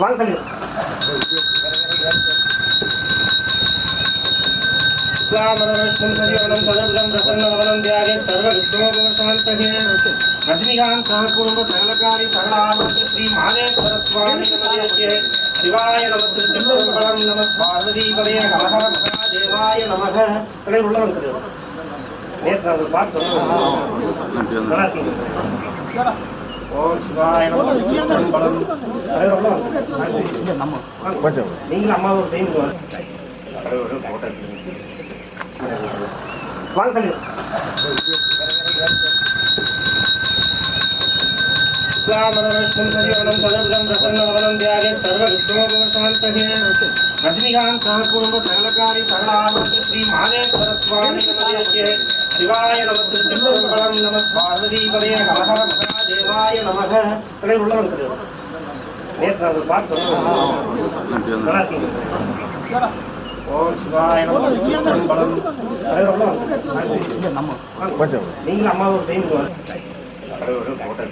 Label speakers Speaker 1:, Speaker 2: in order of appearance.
Speaker 1: வாங்க தள்ளி श्यामरश्मिं सजीवनं तदर्गं प्रसन्नवनं ध्याये सर्वविघ्नोपशान्तये रजनीकान्त कुटुम्बसकलकारि सकलारोग्य श्रीमाहेश्वर स्वामी नमः शिवाय नमः திருச்சிற்றம்பலம் நம பார்வதிபதே நமக மகாதேவாய நமக கடை உள்ளவன் கிடையாது நேற்று நாங்கள் பார்த்து வாங்க ரஜினிகாந்த் சககுடும்ப சகலகாரி சகலாரோக்கிய ஸ்ரீ மாதேஸ்வர சுவாமி நமதேசியே சிவாய நமத்து சிவபலம் நம. பார்வதி பதய நமஹ பார்வதிபதே நமக. உள்ளவன் கிடையாது நேற்று நாங்கள் பார்த்து ஓம் சிவாய நம திருச்சிற்றம்பலம் கடை உள்ளவன் நீங்களும் அம்மாவை செய்யுங்க கடவுள் போட்டோ